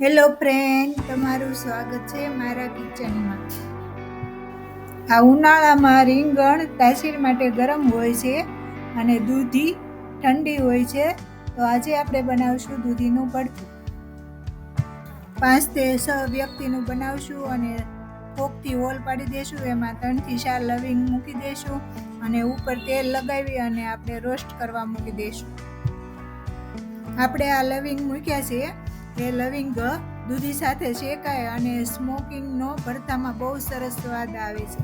Hello friend, તમારું સ્વાગત છે મારા કિચનમાં. આ ઉનાળામાં રીંગણ તાસીર માટે ગરમ હોય છે અને દૂધી ઠંડી હોય છે, તો આજે આપણે બનાવશું દૂધીનું ભરતું પાંચથી છ વ્યક્તિનું બનાવશું અને કોકથી હોલ પાડી દઈશું એમાં ત્રણથી ચાર લવિંગ મૂકી દઈશું અને ઉપર તેલ લગાવી અને આપણે રોસ્ટ કરવા મૂકી દઈશું આપણે આ લવિંગ મૂક્યા છે એ લવિંગ દૂધી સાથે શેકાય અને સ્મોકિંગનો ભરતામાં બહુ સરસ સ્વાદ આવે છે.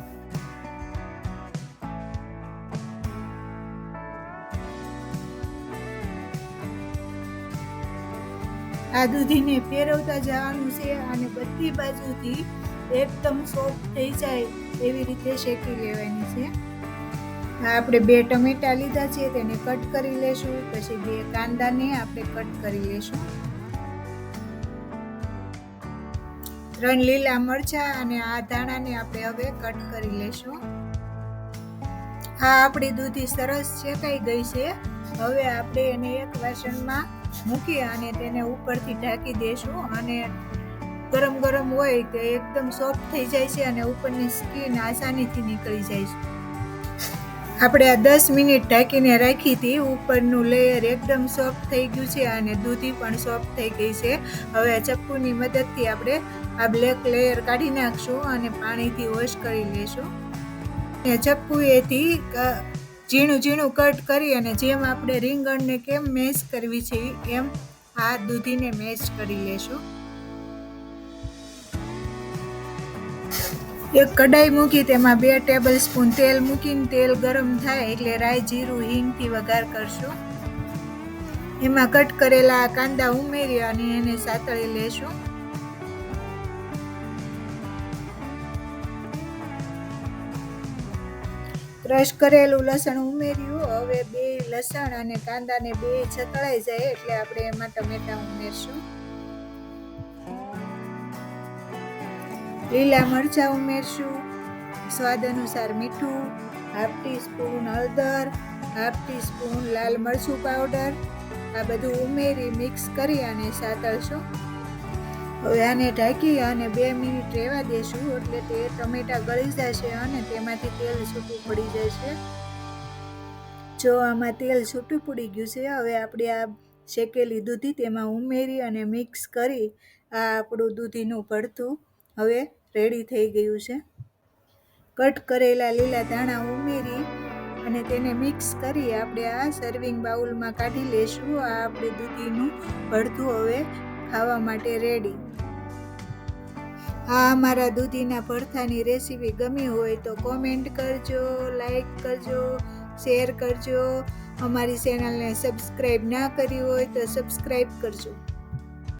આ દૂધીને ફેરવતા જવાનું છે અને બધી બાજુથી એકદમ સોફ્ટ થઈ જાય એવી રીતે શેકી લેવાની છે. આપણે બે ટમેટા લીધા છે તેને કટ કરી લેશું, પછી બે કાંદાને આપણે કટ કરી લેશું. ત્રણ લીલા મરચા અને આ ધાણાને આપણે હવે કટ કરી લેશું. આ આપણી દૂધી સરસ શેકાઈ ગઈ છે. હવે આપણે એને એક વાસણમાં મૂકી અને તેને ઉપરથી ઢાંકી દેશું અને ગરમ ગરમ હોય તો એકદમ સોફ્ટ થઈ જાય છે અને ઉપરની સ્કીન આસાનીથી નીકળી જાય છે. આપણે આ દસ મિનિટ ઢાંકીને રાખી હતી. ઉપરનું લેયર એકદમ સોફ્ટ થઈ ગયું છે અને દૂધી પણ સોફ્ટ થઈ ગઈ છે. હવે ચપ્પુની મદદથી આપણે આ બ્લેક લેયર કાઢી નાખશું અને પાણીથી વોશ કરી લેશું. અને ચપ્પુએથી ઝીણું ઝીણું કટ કરી અને જેમ આપણે રીંગણને કેમ મેશ કરવી છે એમ આ દૂધીને મેશ કરી લેશું. એક કડાઈ મૂકી, તેમાં બે ટેબલ સ્પૂન તેલ મૂકીને, તેલ ગરમ થાય એટલે રાઈ જીરું હિંગથી વઘાર કરશું. એમાં કટ કરેલા કાંદા ઉમેરી અને એને સાતળી લેશું. ક્રશ કરેલું લસણ ઉમેર્યું. હવે બે લસણ અને કાંદાને બે છતળાઈ જાય એટલે આપણે એમાં ટમેટા ઉમેરશું. લીલા મરચાં ઉમેરશું, સ્વાદ અનુસાર મીઠું, હાફ ટી સ્પૂન હળદર, હાફ ટી સ્પૂન લાલ મરચું પાવડર, આ બધું ઉમેરી મિક્સ કરી અને સાતળશું. હવે આને ઢાંકી અને બે મિનિટ રહેવા દેશું, એટલે તે ટમેટા ગળી જશે અને તેમાંથી તેલ છૂટું પડી જશે. જો આમાં તેલ છૂટું પડી ગયું છે, હવે આપણે આ શેકેલી દૂધી તેમાં ઉમેરી અને મિક્સ કરી આ આપણું દૂધીનું ભરતું. હવે રેડી થઈ ગયું છે. કટ કરેલા લીલા ધાણા ઉમેરી અને તેને મિક્સ કરી આપણે આ સર્વિંગ બાઉલમાં કાઢી લેશું. આ આપણે દૂધીનું ભરતું હવે ખાવા માટે રેડી આ અમારા દૂધીના ભરથાની રેસીપી ગમી હોય તો કોમેન્ટ કરજો લાઈક કરજો શેર કરજો. અમારી ચેનલને સબસ્ક્રાઈબ ના કરી હોય તો સબસ્ક્રાઈબ કરજો.